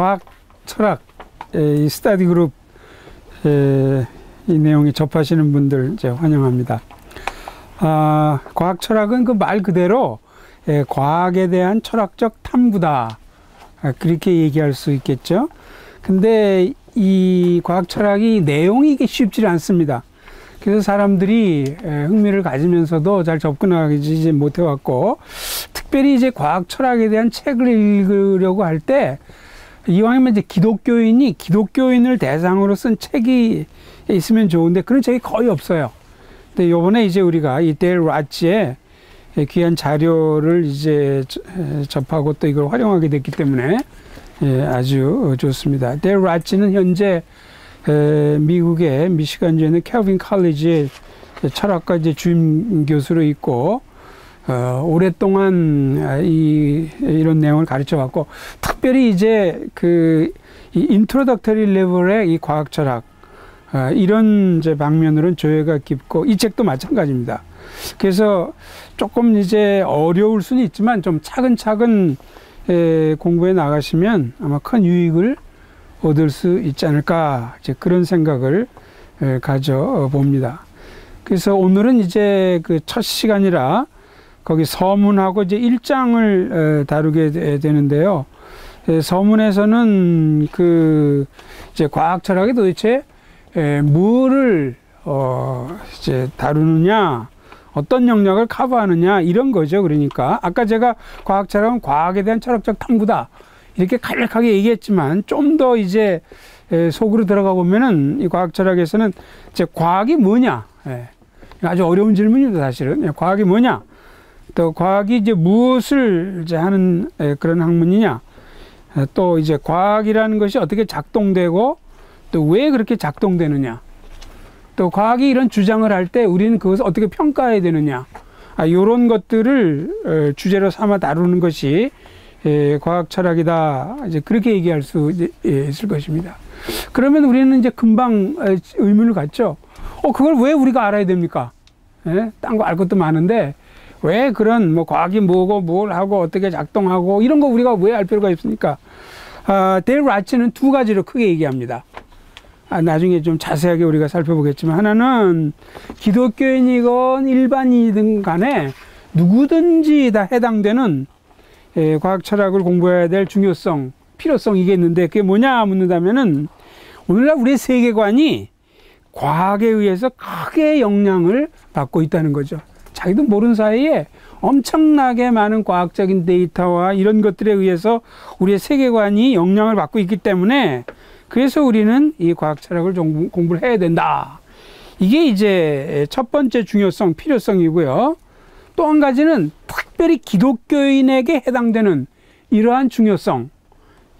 과학 철학 이 스타디 그룹 이 내용이 접하시는 분들 이제 환영합니다. 아, 과학 철학은 그 말 그대로 과학에 대한 철학적 탐구다. 아, 그렇게 얘기할 수 있겠죠. 근데 이 과학 철학이 내용이 쉽지 않습니다. 그래서 사람들이 흥미를 가지면서도 잘 접근하지 못해왔고, 특별히 이제 과학 철학에 대한 책을 읽으려고 할 때, 이왕이면 이제 기독교인이 기독교인을 대상으로 쓴 책이 있으면 좋은데 그런 책이 거의 없어요. 근데 요번에 이제 우리가 이델 라치의 귀한 자료를 이제 접하고 또 이걸 활용하게 됐기 때문에 예, 아주 좋습니다. 델 라치는 현재 미국의 미시간주에 있는 캘빈 칼리지의 철학과 이제 주임 교수로 있고 어, 오랫동안 이 이런 내용을 가르쳐 왔고 특별히 이제 그 이 인트로덕터리 레벨의 이 과학 철학 어, 이런 이제 방면으로는 조예가 깊고 이 책도 마찬가지입니다. 그래서 조금 이제 어려울 수는 있지만 좀 차근차근 에, 공부해 나가시면 아마 큰 유익을 얻을 수 있지 않을까 이제 그런 생각을 에, 가져 봅니다. 그래서 오늘은 이제 그 첫 시간이라 거기 서문하고 이제 일장을 에, 다루게 되는데요. 에, 서문에서는 그 이제 과학 철학이 도대체 에, 뭐를 어 이제 다루느냐 어떤 영역을 커버하느냐 이런 거죠. 그러니까 아까 제가 과학 철학은 과학에 대한 철학적 탐구다 이렇게 간략하게 얘기했지만 좀 더 이제 속으로 들어가 보면은 이 과학 철학에서는 이제 과학이 뭐냐 예. 아주 어려운 질문입니다. 사실은 예, 과학이 뭐냐 또 과학이 이제 무엇을 이제 하는 그런 학문이냐 또 이제 과학이라는 것이 어떻게 작동되고 또 왜 그렇게 작동되느냐 또 과학이 이런 주장을 할 때 우리는 그것을 어떻게 평가해야 되느냐. 아, 요런 것들을 어, 주제로 삼아 다루는 것이 예, 과학 철학이다. 이제 그렇게 얘기할 수 예, 있을 것입니다. 그러면 우리는 이제 금방 어, 의문을 갖죠. 어, 그걸 왜 우리가 알아야 됩니까? 예? 딴거 알 것도 많은데 왜 그런 뭐 과학이 뭐고 뭘 하고 어떻게 작동하고 이런 거 우리가 왜 알 필요가 있습니까? 아, 데일 라치는 두 가지로 크게 얘기합니다. 아, 나중에 좀 자세하게 우리가 살펴보겠지만 하나는 기독교인이건 일반인이든 간에 누구든지 다 해당되는 예, 과학 철학을 공부해야 될 중요성, 필요성이겠는데 그게 뭐냐 묻는다면은 오늘날 우리의 세계관이 과학에 의해서 크게 영향을 받고 있다는 거죠. 자기도 모르는 사이에 엄청나게 많은 과학적인 데이터와 이런 것들에 의해서 우리의 세계관이 영향을 받고 있기 때문에 그래서 우리는 이 과학 철학을 좀 공부를 해야 된다. 이게 이제 첫 번째 중요성, 필요성이고요. 또 한 가지는 특별히 기독교인에게 해당되는 이러한 중요성,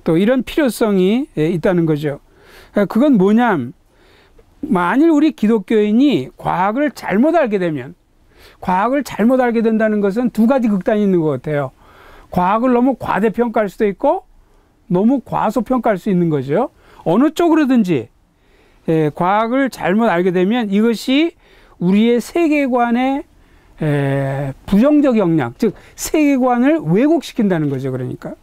또 이런 필요성이 있다는 거죠. 그건 뭐냐? 만일 우리 기독교인이 과학을 잘못 알게 되면, 과학을 잘못 알게 된다는 것은 두 가지 극단이 있는 것 같아요. 과학을 너무 과대평가할 수도 있고, 너무 과소평가할 수 있는 거죠. 어느 쪽으로든지 예, 과학을 잘못 알게 되면 이것이 우리의 세계관의 에, 부정적 영향, 즉 세계관을 왜곡시킨다는 거죠. 그러니까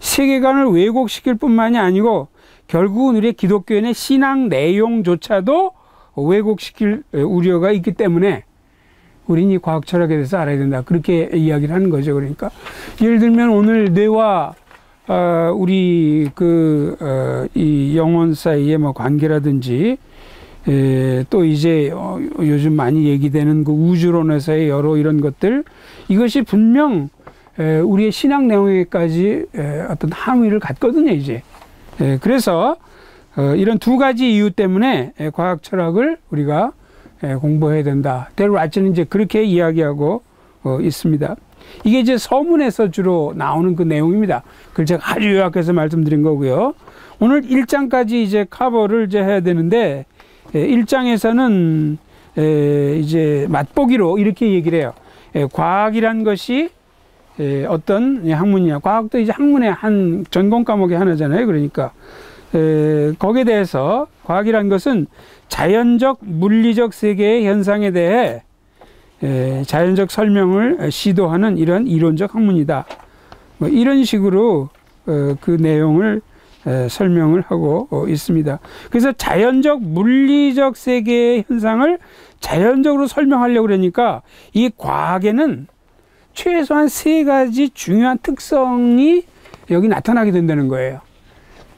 세계관을 왜곡시킬 뿐만이 아니고 결국은 우리의 기독교인의 신앙 내용조차도 왜곡시킬 우려가 있기 때문에 우리는 이 과학 철학에 대해서 알아야 된다. 그렇게 이야기를 하는 거죠. 그러니까 예를 들면 오늘 뇌와 어, 우리 그, 어, 이 영혼 사이의 뭐 관계라든지, 에, 또 이제 어, 요즘 많이 얘기되는 그 우주론에서의 여러 이런 것들, 이것이 분명 에, 우리의 신앙 내용에까지 에, 어떤 함의를 갖거든요, 이제. 에, 그래서 어, 이런 두 가지 이유 때문에 에, 과학 철학을 우리가 에, 공부해야 된다. 데르 아치는 이제 그렇게 이야기하고 어, 있습니다. 이게 이제 서문에서 주로 나오는 그 내용입니다. 그걸 제가 아주 요약해서 말씀드린 거고요. 오늘 1장까지 이제 커버를 이제 해야 되는데 1장에서는 이제 맛보기로 이렇게 얘기를 해요. 과학이란 것이 어떤 학문이냐. 과학도 이제 학문의 한 전공 과목의 하나잖아요. 그러니까 거기에 대해서 과학이란 것은 자연적 물리적 세계의 현상에 대해 에, 자연적 설명을 시도하는 이런 이론적 학문이다. 뭐 이런 식으로 어, 그 내용을 에, 설명을 하고 어, 있습니다. 그래서 자연적 물리적 세계의 현상을 자연적으로 설명하려고 그러니까 이 과학에는 최소한 세 가지 중요한 특성이 여기 나타나게 된다는 거예요.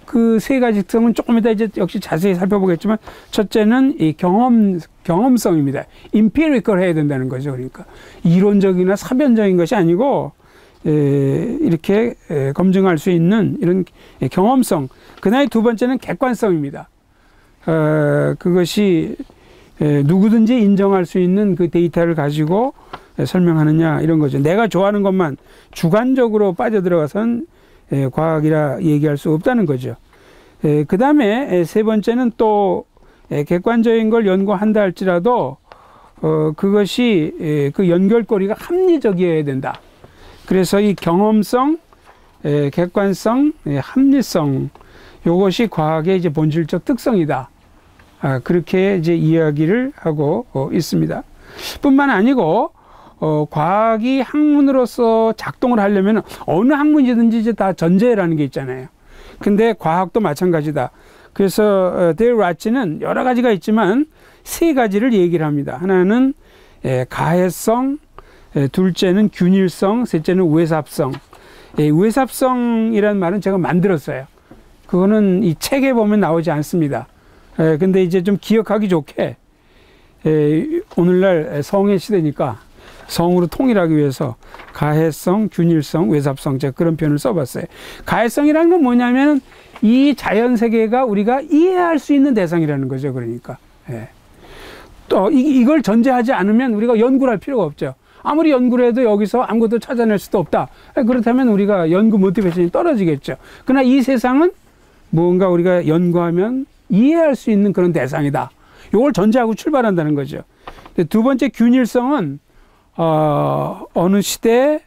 그 세 가지 특성은 조금 이따 이제 역시 자세히 살펴보겠지만 첫째는 이 경험 경험성입니다. 임피리컬 해야 된다는 거죠. 그러니까 이론적이나 사변적인 것이 아니고 에, 이렇게 에, 검증할 수 있는 이런 경험성. 그다음에 두 번째는 객관성입니다. 어, 그것이 에, 누구든지 인정할 수 있는 그 데이터를 가지고 에, 설명하느냐 이런 거죠. 내가 좋아하는 것만 주관적으로 빠져들어가선 에, 과학이라 얘기할 수 없다는 거죠. 에, 그 다음에 세 번째는 또 에, 객관적인 걸 연구한다 할지라도 어, 그것이 에, 그 연결고리가 합리적이어야 된다. 그래서 이 경험성, 에, 객관성, 에, 합리성 요것이 과학의 이제 본질적 특성이다. 아, 그렇게 이제 이야기를 하고 어, 있습니다. 뿐만 아니고 어, 과학이 학문으로서 작동을 하려면 어느 학문이든지 이제 다 전제라는 게 있잖아요. 근데 과학도 마찬가지다. 그래서 어, 데일 라치는 여러 가지가 있지만 세 가지를 얘기를 합니다. 하나는 에, 가해성, 에, 둘째는 균일성, 셋째는 우회삽성. 에, 우회삽성이라는 말은 제가 만들었어요. 그거는 이 책에 보면 나오지 않습니다. 에, 근데 이제 좀 기억하기 좋게 에, 오늘날 성의 시대니까 성으로 통일하기 위해서 가해성, 균일성, 외삽성 제가 그런 표현을 써봤어요. 가해성이라는 건 뭐냐면 이 자연 세계가 우리가 이해할 수 있는 대상이라는 거죠. 그러니까 예. 또 이, 이걸 전제하지 않으면 우리가 연구를 할 필요가 없죠. 아무리 연구를 해도 여기서 아무것도 찾아낼 수도 없다. 예, 그렇다면 우리가 연구 모티베이션이 떨어지겠죠. 그러나 이 세상은 무언가 우리가 연구하면 이해할 수 있는 그런 대상이다. 이걸 전제하고 출발한다는 거죠. 두 번째 균일성은 어, 어느 시대,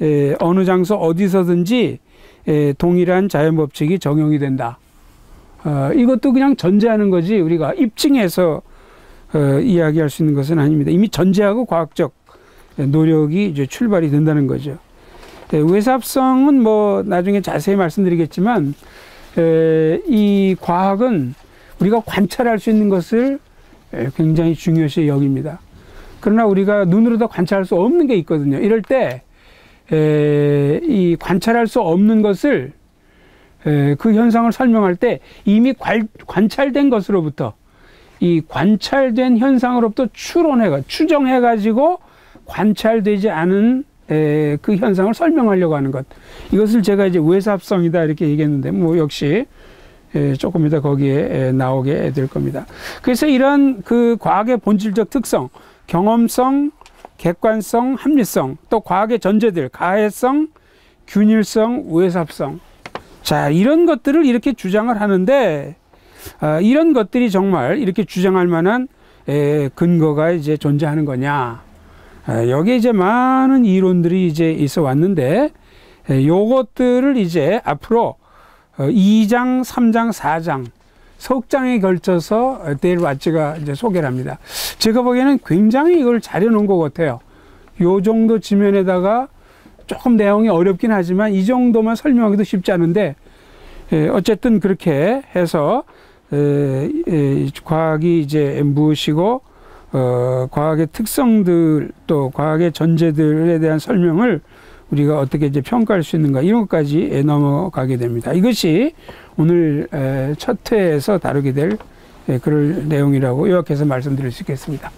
에, 어느 장소 어디서든지 에, 동일한 자연 법칙이 적용이 된다. 어, 이것도 그냥 전제하는 거지 우리가 입증해서 어, 이야기할 수 있는 것은 아닙니다. 이미 전제하고 과학적 노력이 이제 출발이 된다는 거죠. 네, 외삽성은 뭐 나중에 자세히 말씀드리겠지만 에, 이 과학은 우리가 관찰할 수 있는 것을 굉장히 중요시 여깁니다. 그러나 우리가 눈으로도 관찰할 수 없는 게 있거든요. 이럴 때, 에, 이 관찰할 수 없는 것을, 에, 그 현상을 설명할 때 이미 관, 관찰된 것으로부터 이 관찰된 현상으로부터 추론해가, 추정해가지고 관찰되지 않은 에, 그 현상을 설명하려고 하는 것. 이것을 제가 이제 외삽성이다 이렇게 얘기했는데, 뭐 역시 에, 조금 이따 거기에 에, 나오게 될 겁니다. 그래서 이런 그 과학의 본질적 특성, 경험성, 객관성, 합리성, 또 과학의 전제들, 가해성, 균일성, 우회삽성. 자, 이런 것들을 이렇게 주장을 하는데, 아, 이런 것들이 정말 이렇게 주장할 만한 에, 근거가 이제 존재하는 거냐. 아, 여기에 이제 많은 이론들이 이제 있어 왔는데, 에, 요것들을 이제 앞으로 어, 2장, 3장, 4장, 석 장에 걸쳐서 데일 와츠가 이제 소개를 합니다. 제가 보기에는 굉장히 이걸 잘 해놓은 것 같아요. 요 정도 지면에다가 조금 내용이 어렵긴 하지만 이 정도만 설명하기도 쉽지 않은데 에, 어쨌든 그렇게 해서 과학이 이제 무엇이고 어, 과학의 특성들 또 과학의 전제들에 대한 설명을 우리가 어떻게 이제 평가할 수 있는가 이런 것까지 넘어가게 됩니다. 이것이 오늘 첫 회에서 다루게 될 그럴 내용이라고 요약해서 말씀드릴 수 있겠습니다.